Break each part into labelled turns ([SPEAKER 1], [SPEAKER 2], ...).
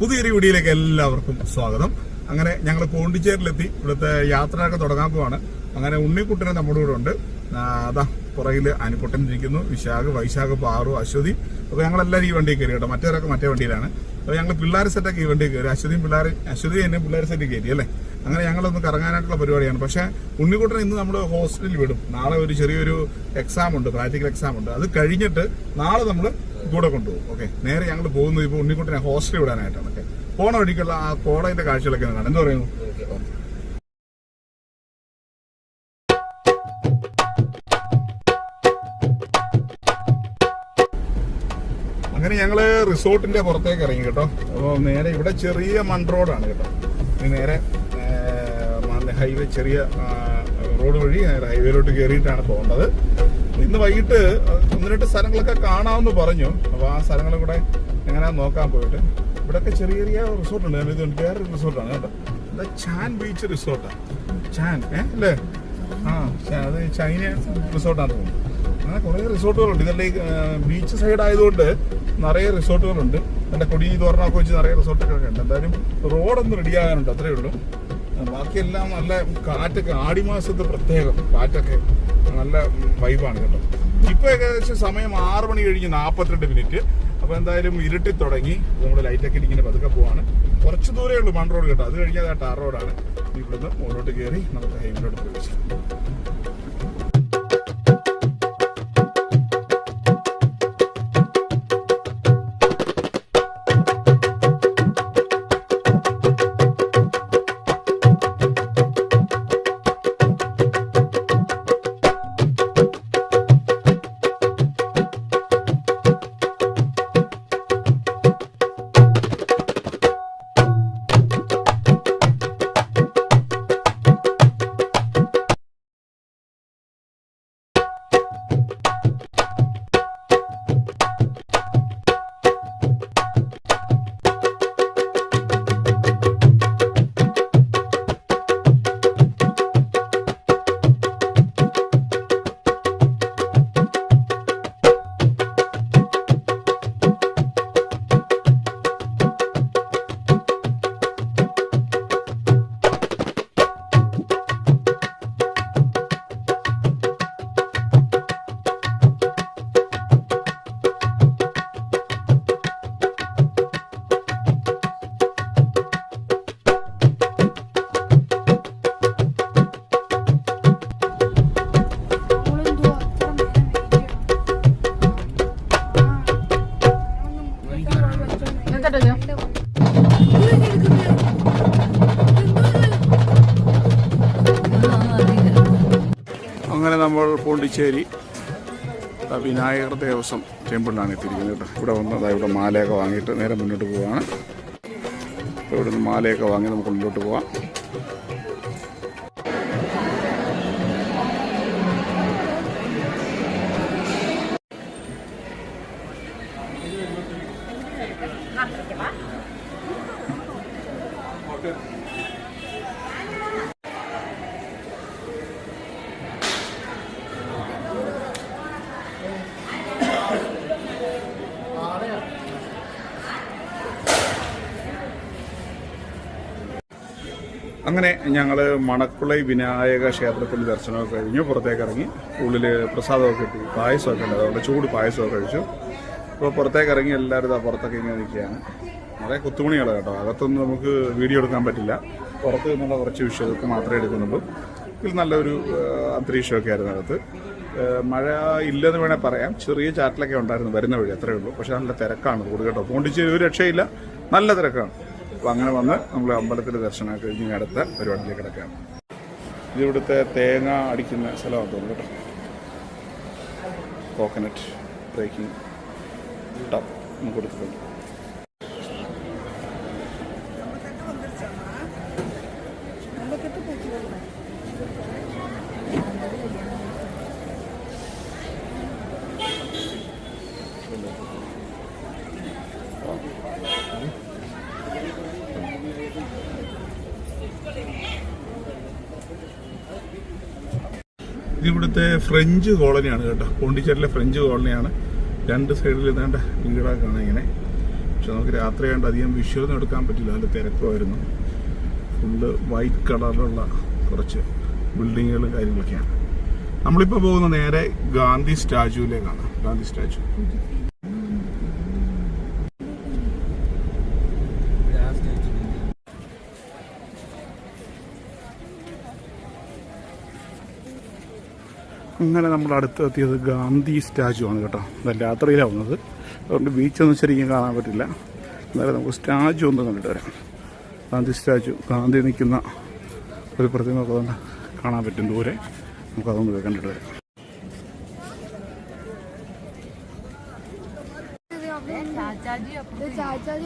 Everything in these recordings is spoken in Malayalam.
[SPEAKER 1] പുതിയൊരു വീഡിയോയിലേക്ക് എല്ലാവർക്കും സ്വാഗതം. അങ്ങനെ ഞങ്ങൾ പോണ്ടിച്ചേരിലെത്തി ഇവിടുത്തെ യാത്രയൊക്കെ തുടങ്ങാൻ പോവാണ്. അങ്ങനെ ഉണ്ണിക്കുട്ടനെ നമ്മുടെ കൂടെ ഉണ്ട്. അതാ പുറകിൽ അനുക്കുട്ടൻ ഇരിക്കുന്നു. വിശാഖ് വൈശാഖ് പാറു അശ്വതി. അപ്പോൾ ഞങ്ങളെല്ലാവരും ഈ വണ്ടിയിൽ കയറി കേട്ടോ. മറ്റവരൊക്കെ മറ്റേ വണ്ടിയിലാണ്. അപ്പോൾ ഞങ്ങൾ പിള്ളേർ സെറ്റൊക്കെ ഈ വണ്ടിയിൽ കയറി. അശ്വതിയും പിള്ളേർ അശ്വതി എന്നെ പിള്ളേർ സെറ്റ് കയറി അല്ലേ? അങ്ങനെ ഞങ്ങളൊന്ന് കറങ്ങാനായിട്ടുള്ള പരിപാടിയാണ്. പക്ഷേ ഉണ്ണിക്കുട്ടൻ ഇന്ന് നമ്മൾ ഹോസ്റ്റലിൽ വിടും. നാളെ ഒരു ചെറിയൊരു എക്സാം ഉണ്ട് പ്രാക്ടിക്കൽ എക്സാം ഉണ്ട്. അത് കഴിഞ്ഞിട്ട് നാളെ നമ്മൾ കൂടെ കൊണ്ടുപോകും. ഓക്കെ നേരെ ഞങ്ങൾ പോകുന്നത് ഇപ്പോൾ ഉണ്ണിക്കുട്ടിനെ ഹോസ്റ്റലിൽ വിടാനായിട്ടാണ്. ഓക്കെ പോണ വഴിക്കുള്ള ആ കോടതിന്റെ കാഴ്ചകളൊക്കെ കാണാം. എന്താ പറയുന്നു? അങ്ങനെ ഞങ്ങൾ റിസോർട്ടിന്റെ പുറത്തേക്ക് ഇറങ്ങി കേട്ടോ. അപ്പോൾ നേരെ ഇവിടെ ചെറിയ മൺ റോഡാണ് കേട്ടോ. നേരെ ഹൈവേ ചെറിയ റോഡ് വഴി ഹൈവേയിലോട്ട് കയറിയിട്ടാണ് പോകേണ്ടത്. ഇന്ന് വൈകിട്ട് ഒന്ന് രണ്ട് സ്ഥലങ്ങളൊക്കെ കാണാമെന്ന് പറഞ്ഞു. അപ്പോൾ ആ സ്ഥലങ്ങളും കൂടെ എങ്ങനെയാ നോക്കാൻ പോയിട്ട്. ഇവിടെ ഒക്കെ ചെറിയ ചെറിയ റിസോർട്ടുണ്ട് ഞാൻ വേറെ റിസോർട്ടാണ് കേട്ടോ. എന്താ ചാൻ ബീച്ച് റിസോർട്ടാണ് ചാൻ ഏ അല്ലേ? ആ അത് ചൈന റിസോർട്ടാണ് തോന്നുന്നത് അങ്ങനെ കുറേ റിസോർട്ടുകളുണ്ട് ഇതല്ല ഈ ബീച്ച് സൈഡ് ആയതുകൊണ്ട് നിറയെ റിസോർട്ടുകളുണ്ട് എന്റെ കൊടി തോരണമൊക്കെ വെച്ച് നിറയെ റിസോർട്ടുകളൊക്കെ ഉണ്ട്. എന്തായാലും റോഡൊന്ന് റെഡി ആകാനുണ്ട്. അത്രേ ഉള്ളൂ. ബാക്കിയെല്ലാം നല്ല കാറ്റൊക്കെ ആടി മാസത്തെ പ്രത്യേകം കാറ്റൊക്കെ നല്ല വൈബാണ് കേട്ടോ. ഇപ്പൊ ഏകദേശം സമയം ആറ് മണി കഴിഞ്ഞ് നാൽപ്പത്തിരണ്ട് മിനിറ്റ് അപ്പൊ എന്തായാലും ഇരുട്ടി തുടങ്ങി. നമ്മുടെ ലൈറ്റൊക്കെ ഇങ്ങനെ പതുക്കെ പോവാണ്. കുറച്ച് ദൂരേ ഉള്ളൂ മൺ റോഡ് കേട്ടോ. അത് കഴിഞ്ഞാൽ ടാർ റോഡാണ്. ഇവിടുന്ന് മുകളിലോട്ട് കയറി നമുക്ക് ഹൈവേയിലോട്ട് പ്രവേശിക്കാം. നമ്മൾ പോണ്ടിച്ചേരി വിനായകർ ദേവസ്വം ടെമ്പിളിലാണ് എത്തിയിരിക്കുന്നത് കേട്ടോ. ഇവിടെ വന്ന് അതാ ഇവിടെ മാലയൊക്കെ വാങ്ങിയിട്ട് നേരെ മുന്നോട്ട് അപ്പോൾ ഇവിടെ നിന്ന് മാലയൊക്കെ വാങ്ങി നമുക്ക് മുന്നോട്ട് പോവാം. അങ്ങനെ ഞങ്ങൾ മണക്കുളൈ വിനായക ക്ഷേത്രത്തിൽ ദർശനമൊക്കെ കഴിഞ്ഞു പുറത്തേക്ക് ഇറങ്ങി. ഉള്ളിൽ പ്രസാദമൊക്കെ കിട്ടി പായസമൊക്കെ ഉണ്ട് അതുകൊണ്ട് ചൂട് പായസമൊക്കെ കഴിച്ചു. അപ്പോൾ പുറത്തേക്ക് ഇറങ്ങി എല്ലാവരും ഇതാ പുറത്തൊക്കെ ഇങ്ങനെ നിൽക്കുകയാണ്. നിറയെ കുത്തുമണികളാണ് കേട്ടോ അകത്തൊന്നും നമുക്ക് വീഡിയോ എടുക്കാൻ പറ്റില്ല. പുറത്ത് നിന്നുള്ള കുറച്ച് വിഷയമൊക്കെ മാത്രമേ എടുക്കുന്നുള്ളൂ. ഇതിൽ നല്ലൊരു അന്തരീക്ഷമൊക്കെ ആയിരുന്നു അകത്ത്. മഴ ഇല്ലെന്ന് വേണേൽ പറയാം. ചെറിയ ചാറ്റലൊക്കെ ഉണ്ടായിരുന്നു വരുന്ന വഴി അത്രയേ ഉള്ളൂ. പക്ഷെ നല്ല തിരക്കാണ് കൂടുതൽ കേട്ടോ. പോണ്ടിച്ചേരി ഒരു രക്ഷയില്ല. നല്ല തിരക്കാണ്. അപ്പോൾ അങ്ങനെ വന്ന് നമ്മൾ അമ്പലത്തിൽ ദർശനം കഴിഞ്ഞ് അടുത്ത പരിപാടിയിലേക്ക് കിടക്കാം ഇത് ഇവിടുത്തെ തേങ്ങ അടിക്കുന്ന സ്ഥലമാണ് തോന്നുന്നു കേട്ടോ. കോക്കനട്ട് ബ്രേക്കിംഗ് ടപ്പ് നമുക്ക് കൊടുത്തിട്ടുണ്ട്. ഇത് ഇവിടുത്തെ ഫ്രഞ്ച് കോളനിയാണ് കേട്ടോ. പോണ്ടിച്ചേരിയിലെ ഫ്രഞ്ച് കോളനിയാണ്. രണ്ട് സൈഡിൽ ഇതാണ്ട് വീടൊക്കെ കാണാം ഇങ്ങനെ. പക്ഷെ നമുക്ക് രാത്രി ആയതുകൊണ്ട് അധികം വിഷ്വലൊന്നും എടുക്കാൻ പറ്റില്ല. അതിൽ തിരക്കുമായിരുന്നു. ഫുള്ള് വൈറ്റ് കളറിലുള്ള കുറച്ച് ബിൽഡിങ്ങുകളും കാര്യങ്ങളൊക്കെയാണ്. നമ്മളിപ്പോൾ പോകുന്ന നേരെ ഗാന്ധി സ്റ്റാച്യുവിലേക്കാണ് ഗാന്ധി സ്റ്റാച്യു അങ്ങനെ നമ്മൾ അടുത്തെത്തിയത് ഗാന്ധി സ്റ്റാച്ചു ആണ് കേട്ടോ. രാത്രിയിലാണ് വന്നത് അതുകൊണ്ട് ബീച്ചൊന്നും ശരിക്കും കാണാൻ പറ്റില്ല. എന്നാലും നമുക്ക് സ്റ്റാച്ചു ഒന്ന് കണ്ടിട്ട് വരാം. ഗാന്ധി സ്റ്റാച്ചു ഗാന്ധി നിൽക്കുന്ന ഒരു പ്രതിമ തന്നെ കാണാൻ പറ്റും ദൂരെ. നമുക്കതൊന്ന് കണ്ടിട്ട് വരാം.
[SPEAKER 2] ചാച്ചാജി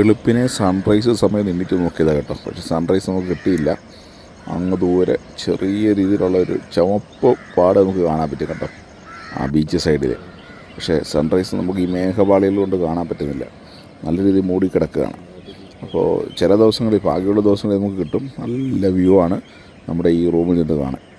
[SPEAKER 3] വെളുപ്പിനെ സൺറൈസ് സമയം നിന്നിട്ട് നോക്കിയതാണ് കേട്ടോ. പക്ഷെ സൺറൈസ് നമുക്ക് കിട്ടിയില്ല. അങ്ങ് ദൂരെ ചെറിയ രീതിയിലുള്ള ഒരു ചുവപ്പ് പാട് നമുക്ക് കാണാൻ പറ്റും കേട്ടോ. ആ ബീച്ച് സൈഡിൽ പക്ഷേ സൺറൈസ് നമുക്ക് ഈ മേഘപാളികൾ കൊണ്ട് കാണാൻ പറ്റുന്നില്ല. നല്ല രീതിയിൽ മൂടി കിടക്കുകയാണ്. അപ്പോൾ ചില ദിവസങ്ങളിൽ ഭാഗ്യമുള്ള ദിവസങ്ങളിൽ നമുക്ക് കിട്ടും. നല്ല വ്യൂ ആണ് നമ്മുടെ ഈ റൂമിൽ നിന്ന് കാണാൻ.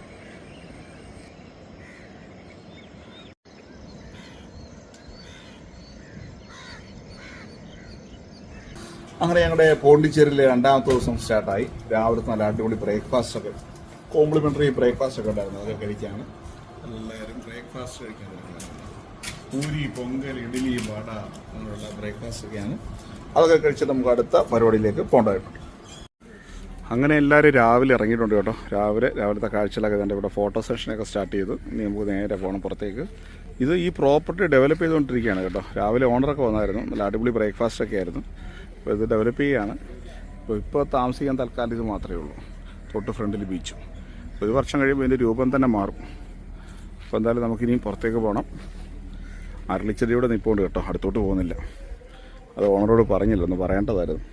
[SPEAKER 1] അങ്ങനെ ഞങ്ങളുടെ പോണ്ടിച്ചേരിയിലെ രണ്ടാമത്തെ ദിവസം സ്റ്റാർട്ടായി. രാവിലത്തെ നല്ല അടിപൊളി ബ്രേക്ക്ഫാസ്റ്റ് ഒക്കെ. കോംപ്ലിമെന്ററി ബ്രേക്ക്ഫാസ്റ്റ് ഒക്കെ ഉണ്ടായിരുന്നു. അതൊക്കെ കഴിക്കാണ്. എല്ലാവരും ബ്രേക്ക്ഫാസ്റ്റ് കഴിക്കാൻ പൂരി പൊങ്കൽ ഇഡ്ഡലി വട അങ്ങനെയുള്ള ബ്രേക്ക്ഫാസ്റ്റ് ഒക്കെയാണ്. അതൊക്കെ കഴിച്ചിട്ട് നമുക്ക് അടുത്ത പരിപാടിയിലേക്ക് പോകേണ്ടതായിട്ടുണ്ട് അങ്ങനെ എല്ലാവരും രാവിലെ ഇറങ്ങിയിട്ടുണ്ട് കേട്ടോ. രാവിലെ രാവിലത്തെ കാഴ്ചകളൊക്കെ തന്നെ ഇവിടെ ഫോട്ടോ സെഷനൊക്കെ സ്റ്റാർട്ട് ചെയ്തു. ഇനി നമുക്ക് നേരെ പോകണം പുറത്തേക്ക്. ഇത് ഈ പ്രോപ്പർട്ടി ഡെവലപ്പ് ചെയ്തുകൊണ്ടിരിക്കുകയാണ് കേട്ടോ. രാവിലെ ഓണറൊക്കെ വന്നായിരുന്നു. നല്ല അടിപൊളി ബ്രേക്ക്ഫാസ്റ്റ് ഒക്കെ ആയിരുന്നു. അപ്പോൾ ഇത് ഡെവലപ്പ് ചെയ്യുകയാണ് അപ്പോൾ ഇപ്പോൾ താമസിക്കാൻ തൽക്കാലം ഇത് മാത്രമേ ഉള്ളൂ. തൊട്ട് ഫ്രണ്ടിൽ ബീച്ചും അപ്പോൾ ഒരു വർഷം കഴിയുമ്പോൾ ഇതിന്റെ രൂപം തന്നെ മാറും. അപ്പോൾ എന്തായാലും നമുക്കിനി പുറത്തേക്ക് പോകണം അരളിച്ചെടിയുടെ നിൽപ്പുണ്ട് കേട്ടോ. അടുത്തോട്ട് പോകുന്നില്ല. അത് ഓണറോട് പറഞ്ഞില്ല ഒന്ന് പറയേണ്ടതായിരുന്നു.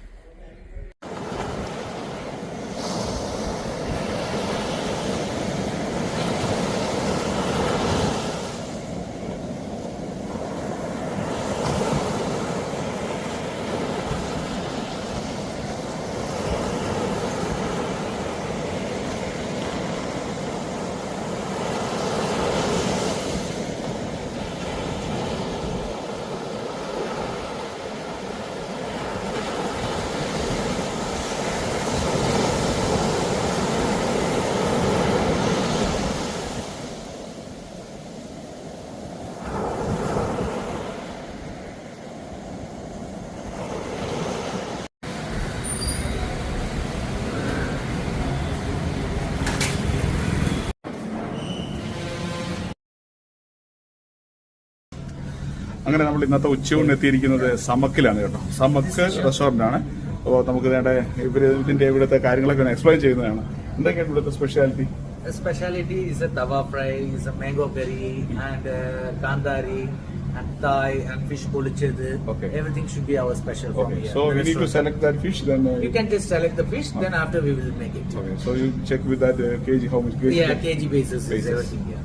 [SPEAKER 1] അങ്ങനെ നമ്മൾ ഇന്നത്തെ ഉച്ചയൂണ് എത്തിയിരിക്കുന്നത് സമക്കിലാണ് കേട്ടോ. സമക്ക് റെസ്റ്റോറന്റ് ആണ് അപ്പോൾ നമുക്ക് നേടെ ഇവർ ഇതിന്റെ ഇവിടുത്തെ കാര്യങ്ങളൊക്കെ ഒന്ന് എക്സ്പ്ലെയിൻ ചെയ്യുന്നതാണ്. എന്തൊക്കെയാണ് ഇവിടുത്തെ speciality
[SPEAKER 4] speciality is a fry is a
[SPEAKER 1] mango
[SPEAKER 4] curry and kanthari and Thai and
[SPEAKER 1] fish
[SPEAKER 4] pollichathu
[SPEAKER 1] everything
[SPEAKER 4] should
[SPEAKER 1] be our special
[SPEAKER 4] so
[SPEAKER 1] we need to select that
[SPEAKER 4] fish then you can just select the fish then after we will
[SPEAKER 1] make it okay so you check with that KG how much
[SPEAKER 4] KG yeah KG basis
[SPEAKER 1] is
[SPEAKER 4] everything yeah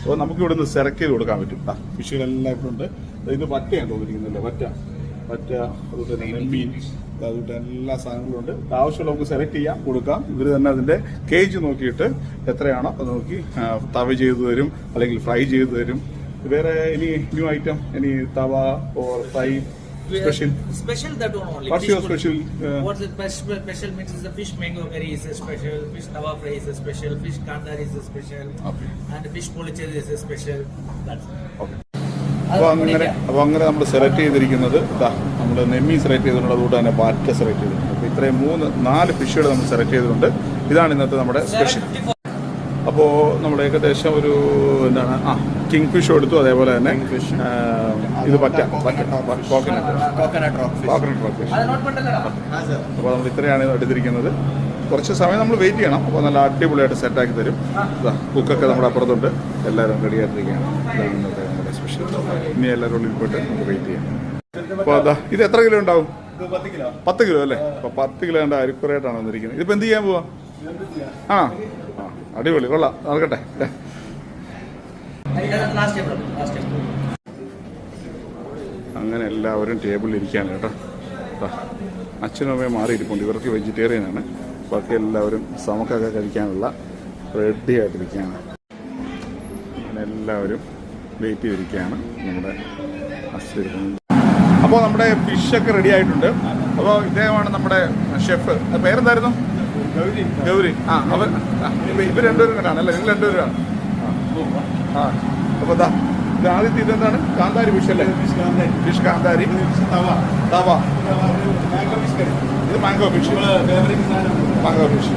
[SPEAKER 1] അപ്പോൾ നമുക്ക് ഇവിടുന്ന് സെലക്ട് ചെയ്ത് കൊടുക്കാൻ പറ്റും. ഫിഷുകളെല്ലാം ഇവിടെ ഉണ്ട്. ഇത് വറ്റയാണ് തോന്നിയിരിക്കുന്നില്ല വറ്റ. വറ്റ അതുപോലെ തന്നെ മീൻ അതുപോലെ എല്ലാ സാധനങ്ങളും ഉണ്ട്. ആവശ്യമുള്ള നമുക്ക് സെലക്ട് ചെയ്യാം കൊടുക്കാം. ഇവർ തന്നെ അതിന്റെ കേജ് നോക്കിയിട്ട് എത്രയാണോ അത് നോക്കി തവ ചെയ്തു തരും അല്ലെങ്കിൽ ഫ്രൈ ചെയ്തു തരും. വേറെ ഇനി ന്യൂ ഐറ്റം ഇനി tawa or fry
[SPEAKER 4] fish pollichathu
[SPEAKER 1] special അപ്പോൾ അങ്ങനെ അപ്പോൾ അങ്ങനെ നമ്മൾ സെലക്ട് ചെയ്തിരിക്കുന്നത് ഇതാ നമ്മൾ നെമ്മി സെലക്ട് ചെയ്തിട്ടുണ്ട് അതുകൊണ്ട് തന്നെ പാറ്റ സെലക്ട് ചെയ്തിട്ടുണ്ട്. അപ്പോൾ ഇത്രയും മൂന്ന് നാല് ഫിഷുകൾ നമ്മൾ സെലക്ട് ചെയ്തിട്ടുണ്ട്. ഇതാണ് ഇന്നത്തെ നമ്മുടെ സ്പെഷ്യൽ അപ്പോൾ നമ്മൾ ഏകദേശം ഒരു എന്താണ് ആ കിങ് ഫിഷ് എടുത്തു അതേപോലെ തന്നെ ഇത് പറ്റ കോക്കനട്ട്
[SPEAKER 5] കോക്കനട്ട് റോക്ക് ഫിഷ്
[SPEAKER 1] അപ്പോൾ നമ്മൾ? ഇത്രയാണ് ഇത് എടുത്തിരിക്കുന്നത്. കുറച്ച് സമയം നമ്മൾ വെയിറ്റ് ചെയ്യണം. അപ്പോൾ നല്ല അടിപൊളിയായിട്ട് സെറ്റാക്കി തരും. കുക്കൊക്കെ നമ്മുടെ അപ്പുറത്തുണ്ട്. എല്ലാവരും റെഡിയായിട്ടിരിക്കുകയാണ് ഇതാണ് ഇന്നത്തെ സ്പെഷ്യൽ ഇനി എല്ലാവരും നമുക്ക് വെയിറ്റ് ചെയ്യാം. അപ്പോൾ അതാ ഇത് എത്ര കിലോ ഉണ്ടാവും? പത്ത് കിലോ അല്ലേ? അപ്പൊ പത്ത് കിലോ കണ്ട അരിക്കുറയായിട്ടാണ് വന്നിരിക്കുന്നത്. ഇതിപ്പോ എന്ത് ചെയ്യാൻ പോവാ? ആ ആ, അടിപൊളി കൊള്ളാം. നടക്കട്ടെ. അങ്ങനെ എല്ലാവരും ടേബിളിൽ ഇരിക്കുകയാണ് കേട്ടോ. അച്ഛനും അമ്മയും മാറിയിരിപ്പുണ്ട്. ഇവർക്ക് വെജിറ്റേറിയൻ ആണ്. ബാക്കി എല്ലാവരും സമക്കൊക്കെ കഴിക്കാനുള്ള റെഡി ആയിട്ടിരിക്കുകയാണ്. എല്ലാവരും വെയിറ്റ് ചെയ്തിരിക്കുകയാണ് നമ്മുടെ അപ്പോൾ നമ്മുടെ ഫിഷൊക്കെ റെഡി ആയിട്ടുണ്ട്. അപ്പോൾ ഇദ്ദേഹമാണ് നമ്മുടെ ഷെഫ് പേരെന്തായിരുന്നു? ഗൗരി. ഗൗരി. ആ അവർ ഇവർ രണ്ടുപേരും കണ്ടാണ് അല്ലേ? നിങ്ങൾ രണ്ടുപേരാണ് ആ അപ്പോൾ ദാ ആദ്യത്തെ ഇതെന്താണ്? കാന്താരി ഫിഷ് അല്ലേ? ഫിഷ് കാന്താരി. തവ. തവ. ഇത് മാംഗോ ഫിഷ് മാംഗോ ഫിഷ്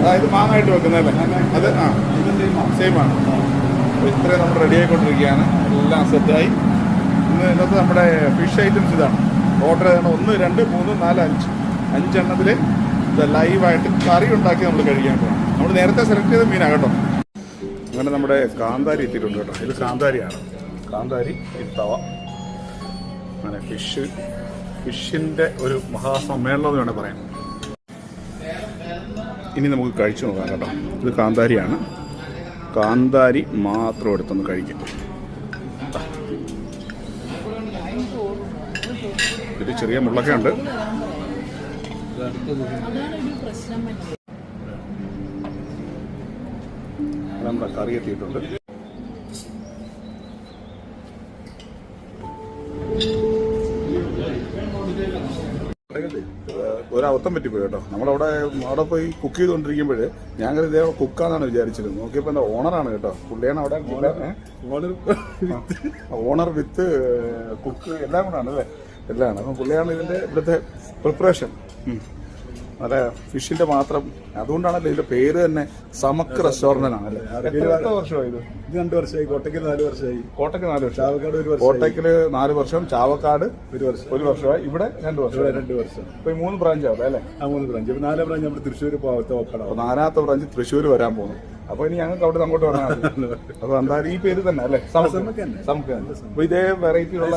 [SPEAKER 1] അതായത് മാങ്ങായിട്ട് വെക്കുന്നതല്ലേ? അത് ആ. സെയിം ആണ്. അപ്പോൾ ഇത്രയും നമ്മൾ റെഡി ആയിക്കൊണ്ടിരിക്കുകയാണ്. എല്ലാം സെറ്റായി ഇന്ന് ഇന്നത്തെ നമ്മുടെ ഫിഷ് ഐറ്റംസ് ഇതാണ്. ഓർഡർ ചെയ്യണം ഒന്ന് രണ്ട് മൂന്ന് നാല് അഞ്ച്. അഞ്ചെണ്ണത്തിൽ ഇത് ലൈവായിട്ട് കറി ഉണ്ടാക്കി നമ്മൾ കഴിക്കാൻ പോകണം നമ്മൾ നേരത്തെ സെലക്ട് ചെയ്ത മീനാണ് കേട്ടോ. അങ്ങനെ നമ്മുടെ കാന്താരി എത്തിയിട്ടുണ്ട് കേട്ടോ. ഇത് കാന്താരിയാണ്. കാന്താരി ഇത് തവ. അങ്ങനെ ഫിഷ് ഫിഷിന്റെ ഒരു മഹാസമ്മേളനം എന്ന് വേണേൽ പറയാം ഇനി നമുക്ക് കഴിച്ചു നോക്കാം കേട്ടോ. ഇത് കാന്താരിയാണ്. കാന്താരി മാത്രം എടുത്തൊന്ന് കഴിക്കും. ഒരു ചെറിയ മുള്ളൊക്കെ ഉണ്ട് നമ്മുടെ കറി എത്തിയിട്ടുണ്ട്. ഒരബദ്ധം പറ്റിപ്പോയി കേട്ടോ. നമ്മളവിടെ അവിടെ പോയി കുക്ക് ചെയ്തുകൊണ്ടിരിക്കുമ്പോൾ ഞാൻ കരുതി ഇതേ കുക്കാന്നാണ് വിചാരിച്ചത് നോക്കിയപ്പോൾ എന്താ ഓണറാണ് കേട്ടോ. പുള്ളിയാണ് അവിടെ ഓണർ വിത്ത് കുക്ക് എല്ലാം കൂടാണ് അല്ലേ? എല്ലാം അപ്പം പുള്ളിയാണ് ഇതിന്റെ ഇവിടുത്തെ പ്രിപ്പറേഷൻ നല്ല ഫിഷിന്റെ മാത്രം. അതുകൊണ്ടാണല്ലോ ഇതിന്റെ പേര് തന്നെ സമക് റെസ്റ്റോറന്റ് ആണല്ലേ എത്ര- വർഷമായി ഇത്
[SPEAKER 5] ഇത് രണ്ട് വർഷമായി. കോട്ടയ്ക്ക് നാല് വർഷമായി.
[SPEAKER 1] കോട്ടയ്ക്ക് നാല് വർഷം.
[SPEAKER 5] ചാവക്കാട് ഒരു വർഷം
[SPEAKER 1] കോട്ടയ്ക്കിൽ നാല് വർഷം ചാവക്കാട്
[SPEAKER 5] ഒരു വർഷം.
[SPEAKER 1] ഒരു വർഷമായി. ഇവിടെ രണ്ട് വർഷം.
[SPEAKER 5] ഇവിടെ രണ്ട് വർഷം.
[SPEAKER 1] ഇപ്പൊ ഈ മൂന്ന് ബ്രാഞ്ച് ആവും അല്ലേ?
[SPEAKER 5] ആ മൂന്ന് ബ്രാഞ്ച്. ഇപ്പൊ നാലാം ബ്രാഞ്ച് നമ്മുടെ തൃശ്ശൂർ പോകത്ത
[SPEAKER 1] അപ്പൊ നാലാമത്തെ ബ്രാഞ്ച് തൃശ്ശൂർ വരാൻ പോകുന്നു. അപ്പൊ ഇനി ഞങ്ങൾക്ക് അവിടെ അങ്ങോട്ട് വരാൻ അപ്പൊ എന്തായാലും ഈ പേര് തന്നെ അല്ലേ?
[SPEAKER 5] നമുക്ക്.
[SPEAKER 1] അപ്പൊ ഇതേ വെറൈറ്റി ഉള്ള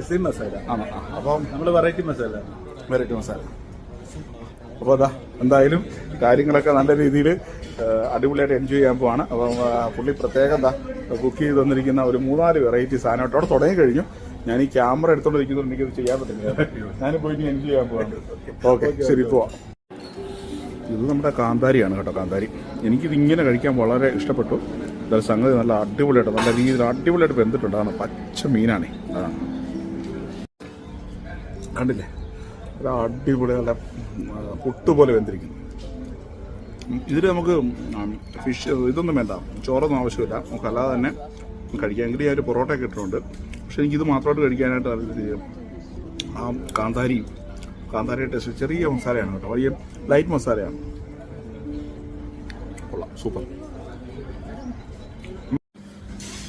[SPEAKER 5] സെയിം മസാല.
[SPEAKER 1] അപ്പം
[SPEAKER 5] നമ്മൾ വെറൈറ്റി മസാല.
[SPEAKER 1] വെറൈറ്റി മസാല. അപ്പോൾ അതാ എന്തായാലും കാര്യങ്ങളൊക്കെ നല്ല രീതിയിൽ അടിപൊളിയായിട്ട് എൻജോയ് ചെയ്യാൻ പോവാണ്. അപ്പം പുള്ളി പ്രത്യേകം എന്താ കുക്ക് ചെയ്ത് തന്നിരിക്കുന്ന ഒരു മൂന്നാൽ വെറൈറ്റി സാധനമായിട്ട് അവിടെ തുടങ്ങി കഴിഞ്ഞു. ഞാൻ ഈ ക്യാമറ എടുത്തോണ്ടിരിക്കുന്നത് എനിക്കത് ചെയ്യാൻ പറ്റില്ല. ഞാൻ പോയിട്ട് എൻജോയ് ചെയ്യാൻ പോവാണ്. ഓക്കെ ശരി പോവാം. ഇത് നമ്മുടെ കാന്താരിയാണ് കേട്ടോ കാന്താരി. എനിക്കിത് ഇങ്ങനെ കഴിക്കാൻ വളരെ ഇഷ്ടപ്പെട്ടു. എന്തായാലും സംഗതി നല്ല അടിപൊളിയായിട്ട് നല്ല രീതിയിൽ അടിപൊളിയായിട്ട് വെന്തിട്ടുണ്ട്. അതാണ് പച്ച മീനാണേ. അതാണ്. കണ്ടില്ലേ? അടിപൊളി നല്ല പുട്ടുപോലെ വെന്തിരിക്കുന്നു. ഇതിൽ നമുക്ക് ഫിഷ് ഇതൊന്നും വേണ്ട. ചോറൊന്നും ആവശ്യമില്ല. നമുക്ക് അല്ലാതെ തന്നെ കഴിക്കാം. എങ്കിലും ഞാൻ ഒരു പൊറോട്ടയൊക്കെ ഇട്ടിട്ടുണ്ട്. പക്ഷെ എനിക്കിത് മാത്രമായിട്ട് കഴിക്കാനായിട്ട് രീതിയിൽ ആ കാന്താരി. കാന്താരി ടേസ്റ്റ് ചെറിയ മസാലയാണ് കേട്ടോ. വലിയ ലൈറ്റ് മസാലയാണ്. കൊള്ളാം. സൂപ്പർ.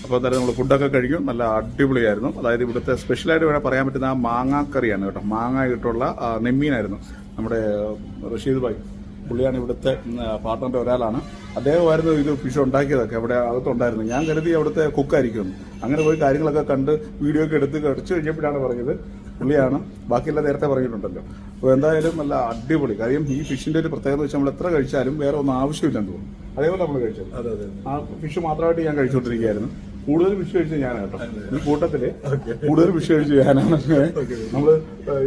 [SPEAKER 1] അപ്പോൾ എന്തായാലും നമ്മൾ ഫുഡൊക്കെ കഴിക്കും. നല്ല അടിപൊളിയായിരുന്നു. അതായത് ഇവിടുത്തെ സ്പെഷ്യലായിട്ട് വേണേൽ പറയാൻ പറ്റുന്ന ആ മാങ്ങാക്കറിയാണ് കേട്ടോ. മാങ്ങ ഇട്ടുള്ള നെമ്മീനായിരുന്നു. നമ്മുടെ റഷീദ് ഭായ്. പുള്ളിയാണ് ഇവിടുത്തെ പാർട്ട്ണറിന്റെ ഒരാളാണ്. അദ്ദേഹമായിരുന്നു ഇത് ഫിഷ് ഉണ്ടാക്കിയതൊക്കെ. അവിടെ അകത്തുണ്ടായിരുന്നു. ഞാൻ കരുതി അവിടുത്തെ കുക്കായിരിക്കും അങ്ങനെ പോയി കാര്യങ്ങളൊക്കെ കണ്ട് വീഡിയോ ഒക്കെ എടുത്ത് കടിച്ചു കഴിഞ്ഞപ്പോഴാണ് പറഞ്ഞത് പുള്ളിയാണ്. ബാക്കിയെല്ലാം നേരത്തെ പറഞ്ഞിട്ടുണ്ടല്ലോ. അപ്പോൾ എന്തായാലും നല്ല അടിപൊളി. കാര്യം ഈ ഫിഷിന്റെ ഒരു പ്രത്യേകത വെച്ചാൽ നമ്മൾ എത്ര കഴിച്ചാലും വേറെ ഒന്നും ആവശ്യമില്ലെന്ന് തോന്നുന്നു. അതേപോലെ നമ്മൾ കഴിച്ചത്.
[SPEAKER 5] അതെ അതെ
[SPEAKER 1] ആ ഫിഷ് മാത്രമായിട്ട് ഞാൻ കഴിച്ചുകൊണ്ടിരിക്കുകയായിരുന്നു. കൂടുതൽ ഫിഷ് കഴിച്ചത് ഞാനാണ് കേട്ടോ. ഈ കൂട്ടത്തിൽ കൂടുതൽ വിശ്വസിച്ച് ഞാനാണ്. നമ്മൾ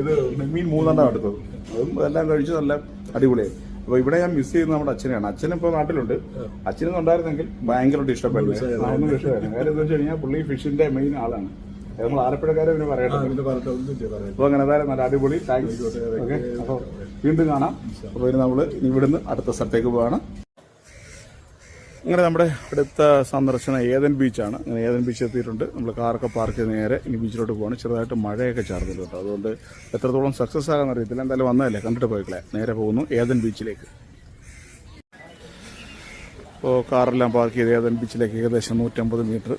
[SPEAKER 1] ഇത് മീൻ മൂന്നെണ്ണം എടുത്തത് അതും എല്ലാം കഴിച്ച് നല്ല അടിപൊളിയായി. അപ്പൊ ഇവിടെ ഞാൻ മിസ് ചെയ്യുന്നത് നമ്മുടെ അച്ഛനെയാണ്. അച്ഛൻ ഇപ്പൊ നാട്ടിലുണ്ട്. അച്ഛനൊന്നും ഉണ്ടായിരുന്നെങ്കിൽ ഭയങ്കരമായിട്ട് ഇഷ്ടപ്പെട്ടു ഇഷ്ടമായിരുന്നു കാര്യം എന്താ വെച്ച് കഴിഞ്ഞാൽ പുള്ളി ഫിഷിന്റെ മെയിൻ ആളാണ്. നമ്മൾ ആലപ്പുഴക്കാരെ പിന്നെ പറയട്ടെ. അപ്പോൾ അങ്ങനെ നല്ല അടിപൊളി. താങ്ക്സ് ഓക്കെ അപ്പൊ വീണ്ടും കാണാം. അപ്പൊ ഇനി നമ്മൾ ഇവിടുന്ന് അടുത്ത സ്ഥലത്തേക്ക് പോവാണ്. അങ്ങനെ നമ്മുടെ അടുത്ത സന്ദർശനം ഏതൻ ബീച്ചാണ്. അങ്ങനെ ഏതൻ ബീച്ച് എത്തിയിട്ടുണ്ട്. നമ്മൾ കാറൊക്കെ പാർക്ക് ചെയ്ത് നേരെ ഇനി ബീച്ചിലോട്ട് പോകണം ചെറുതായിട്ട് മഴയൊക്കെ ചാർന്നില്ല കേട്ടോ. അതുകൊണ്ട് എത്രത്തോളം സക്സസ് ആകാൻ അറിയത്തില്ല. എന്തായാലും വന്നതല്ലേ? കണ്ടിട്ട് പോയിക്കളെ നേരെ പോകുന്നു ഏതൻ ബീച്ചിലേക്ക്. അപ്പോൾ കാറെല്ലാം പാർക്ക് ചെയ്ത് ഏതൻ ബീച്ചിലേക്ക് ഏകദേശം നൂറ്റമ്പത് മീറ്റർ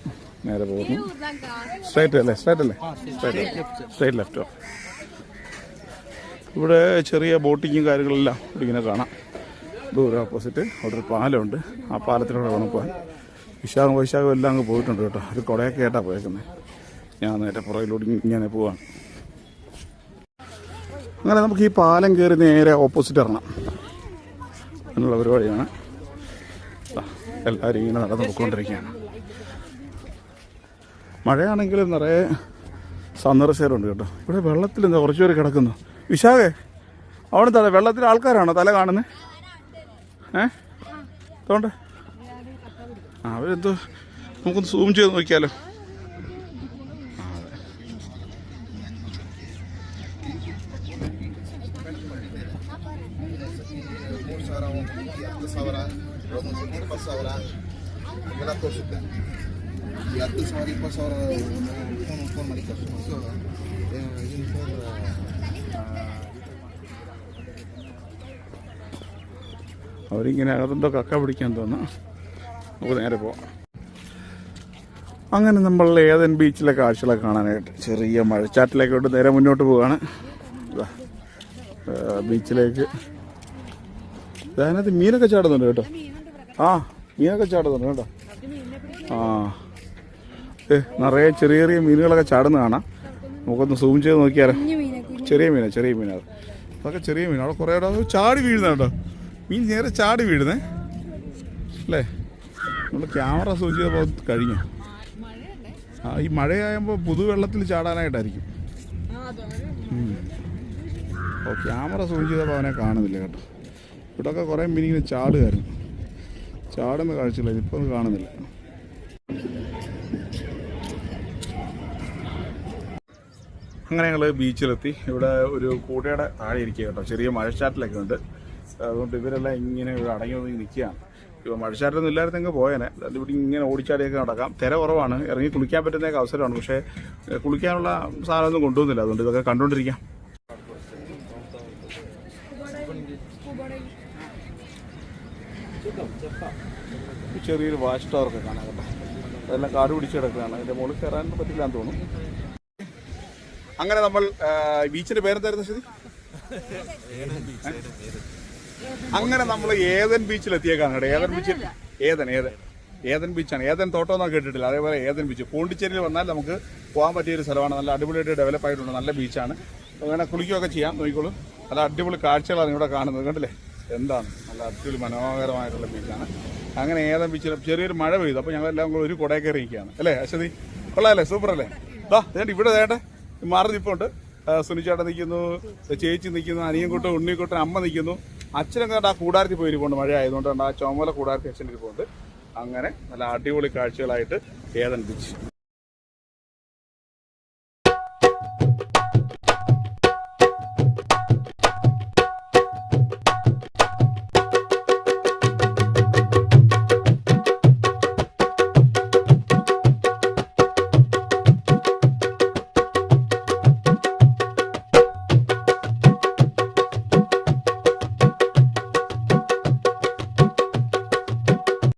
[SPEAKER 1] നേരെ പോകുന്നു. സ്ട്രൈറ്റ് അല്ലേ? സ്ട്രൈറ്റ് അല്ലേ? സ്ട്രൈറ്റ് സ്ട്രൈറ്റ് ലെഫ്റ്റ് ഇവിടെ ചെറിയ ബോട്ടിങ്ങും കാര്യങ്ങളെല്ലാം ഇങ്ങനെ കാണാം. ദൂരെ ഓപ്പോസിറ്റ് അവിടെ ഒരു പാലമുണ്ട്. ആ പാലത്തിലൂടെ വേണം പോകാൻ. വിശാഖം വൈശാഖം എല്ലാം അങ്ങ് പോയിട്ടുണ്ട് കേട്ടോ. ഒരു കുടയൊക്കെ ആയിട്ടാണ് പോയേക്കുന്നത് ഞാൻ നേരെ പുറകിലൂടെ ഇങ്ങനെ പോവാണ്. അങ്ങനെ നമുക്ക് ഈ പാലം കയറി നേരെ ഓപ്പോസിറ്റ് ഇറങ്ങാം. എന്നുള്ള പരിപാടിയാണ്. എല്ലാവരും ഇങ്ങനെ നടന്ന് പോയിക്കൊണ്ടിരിക്കുകയാണ്. മഴയാണെങ്കിലും നിറയെ സന്ദർശകരുണ്ട് കേട്ടോ. ഇവിടെ വെള്ളത്തിൽ എന്താ കുറച്ച് പേര് കിടക്കുന്നു. വിശാഖേ അവിടെ വെള്ളത്തിൽ ആൾക്കാരാണോ തല കാണുന്നത് ഏ? അതുകൊണ്ട് ആ അവരെന്തോ നമുക്കൊന്ന് സൂം ചെയ്ത് നോക്കിയാലോ. ആ, അതെ. അവരിങ്ങനെ അകത്തെന്തോ കക്ക പിടിക്കാൻ തോന്നുന്നു നമുക്ക് നേരെ പോവാം. അങ്ങനെ നമ്മൾ ഏതൻ ബീച്ചിലെ കാഴ്ചകളെ കാണാനായിട്ട് ചെറിയ മഴച്ചാറ്റിലേക്കോട്ട് നേരെ മുന്നോട്ട് പോവുകയാണ് ബീച്ചിലേക്ക്. അതിനകത്ത് മീനൊക്കെ ചാടുന്നുണ്ട് കേട്ടോ. ആ മീനൊക്കെ ചാടുന്നുണ്ട് കേട്ടോ. ആ. ഏ നിറയെ ചെറിയ ചെറിയ മീനുകളൊക്കെ ചാടുന്ന കാണാം. നമുക്കൊന്ന് സൂം ചെയ്ത് നോക്കിയാലോ. ചെറിയ മീനാ ചെറിയ മീനാണ് അതൊക്കെ ചെറിയ മീനാണ് അവിടെ കുറേ ചാടി വീഴുന്ന കേട്ടോ. മീൻ നേരെ ചാടി വീഴുന്നേ. അല്ലേ? നമ്മൾ ക്യാമറ സൂം ചെയ്തപ്പോൾ അത് കഴിഞ്ഞു. ആ ഈ മഴയാകുമ്പോൾ പുതുവെള്ളത്തിൽ ചാടാനായിട്ടായിരിക്കും. ഓ ക്യാമറ സൂചിച്ചപ്പോൾ അവനെ കാണുന്നില്ല കേട്ടോ. ഇവിടെയൊക്കെ കുറേ മീനിങ്ങനെ ചാടുകയായിരുന്നു ചാടുന്ന കാഴ്ചയില്ല ഇപ്പം കാണുന്നില്ല. അങ്ങനെ ഞങ്ങൾ ബീച്ചിലെത്തി ഇവിടെ ഒരു കൂട്ടയുടെ താഴെ ഇരിക്കുക കേട്ടോ. ചെറിയ മഴച്ചാറ്റിലൊക്കെ ഉണ്ട്. അതുകൊണ്ട് ഇവരെല്ലാം ഇങ്ങനെ ഇവിടെ അടങ്ങി ഒതുങ്ങി നിൽക്കുകയാണ്. ഇപ്പോൾ മഴച്ചാറ്റൊന്നും ഇല്ലായിരുന്നെങ്കിൽ പോയേനെ. അത് ഇവിടെ ഇങ്ങനെ ഓടിച്ചാടിയൊക്കെ നടക്കാം. തിര കുറവാണ്. ഇറങ്ങി കുളിക്കാൻ പറ്റുന്ന അവസരമാണ്. പക്ഷേ കുളിക്കാനുള്ള സാധനമൊന്നും കൊണ്ടുവന്നില്ല. അതുകൊണ്ട് ഇതൊക്കെ കണ്ടുകൊണ്ടിരിക്കാം. ചെറിയൊരു വാച്ച് ടവറൊക്കെ കാണാം കേട്ടോ. അതെല്ലാം കാട് പിടിച്ച് കിടക്കുകയാണ്. അതിന്റെ മുകളിൽ കയറാൻ പറ്റില്ല എന്ന് തോന്നുന്നു. അങ്ങനെ നമ്മൾ ബീച്ചിന്റെ ബീച്ചിന്റെ പേരെന്തായിരുന്നു ശരി? അങ്ങനെ നമ്മൾ ഏതൻ ബീച്ചിൽ എത്തിയേക്കാണ് കേട്ടോ. ഏതൻ ബീച്ചിൽ ഏതൻ ഏതൻ. ഏതൻ ബീച്ചാണ്. ഏതൻ തോട്ടം എന്നൊക്കെ കേട്ടിട്ടില്ല. അതേപോലെ ഏതൻ ബീച്ച്. പോണ്ടിച്ചേരിയിൽ വന്നാൽ നമുക്ക് പോകാൻ പറ്റിയ ഒരു സ്ഥലമാണ്. നല്ല അടിപൊളിയായിട്ട് ഡെവലപ്പ് ആയിട്ടുണ്ട്. നല്ല ബീച്ചാണ്. അങ്ങനെ കുളിക്കുകയൊക്കെ ചെയ്യാം. നോക്കിക്കോളൂ. നല്ല അടിപൊളി കാഴ്ചകളാണ് ഇവിടെ കാണുന്നത്. കണ്ടില്ലേ? എന്താണ്? നല്ല അടിപൊളി മനോഹരമായിട്ടുള്ള ബീച്ചാണ്. അങ്ങനെ ഏതൻ ബീച്ചിൽ ചെറിയൊരു മഴ പെയ്തു. അപ്പോൾ ഞങ്ങളെല്ലാം കൂടെ ഒരു കുടയൊക്കെ ഇറങ്ങിക്കുകയാണ് അല്ലേ അശ്വതി? കൊള്ളാമല്ലേ സൂപ്പർ അല്ലേ? ദാ ചേട്ടൻ ഇവിടെ ദേണ്ട മാറി നിൽപ്പുണ്ട് സുനിച്ചേട്ടൻ നിൽക്കുന്നു. ചേച്ചി നിൽക്കുന്നു. അനിയൻകുട്ടൻ ഉണ്ണിക്കുട്ടൻ അമ്മ നിൽക്കുന്നു. അച്ഛനൊക്കെ ആ കൂടാരത്തിൽ പോയി ഇരിപ്പുണ്ട്. മഴ ആയതുകൊണ്ട് ആ ചുമല കൂടാരത്തിൽ അച്ഛൻ ഇരിപ്പുണ്ട്. അങ്ങനെ നല്ല അടിപൊളി കാഴ്ചകളായിട്ട് ഏതൻ ബീച്ച്